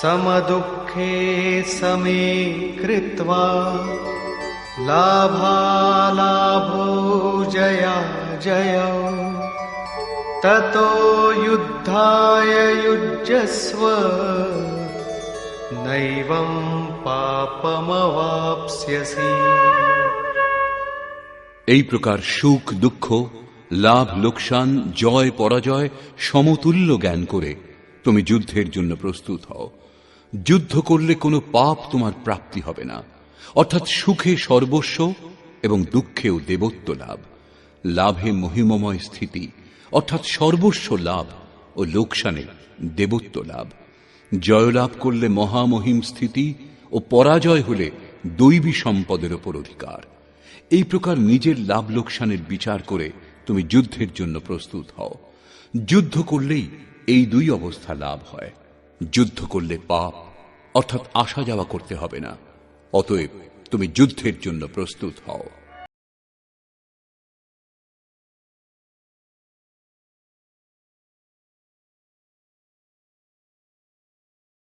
समदुःखे समे कृत्वा लाभालाभो जया जयौ ततो युद्धाय युज्यस्व नैवं पापमवाप्स्यसि এই প্রকার সুখ দুঃখ লাভ লোকসান জয় পরাজয় সমতুল্য জ্ঞান করে তুমি যুদ্ধের জন্য প্রস্তুত হও। যুদ্ধ করলে কোনো পাপ তোমার প্রাপ্তি হবে না। অর্থাৎ সুখে সর্বস্ব এবং দুঃখেও দেবত্ব লাভ। লাভে মহিমময় স্থিতি, অর্থাৎ সর্বস্ব লাভ ও লোকসানে দেবত্ব লাভ। জয়লাভ করলে মহামহিম স্থিতি ও পরাজয় হলে দৈবী সম্পদের ওপর অধিকার। এই প্রকার নিজের লাভ লোকসানের বিচার করে তুমি যুদ্ধের জন্য প্রস্তুত হও। যুদ্ধ করলেই এই দুই অবস্থা লাভ হয়। যুদ্ধ করলে পাপ, অর্থাৎ আসা যাওয়া করতে হবে না। অতএব তুমি যুদ্ধের জন্য প্রস্তুত হও।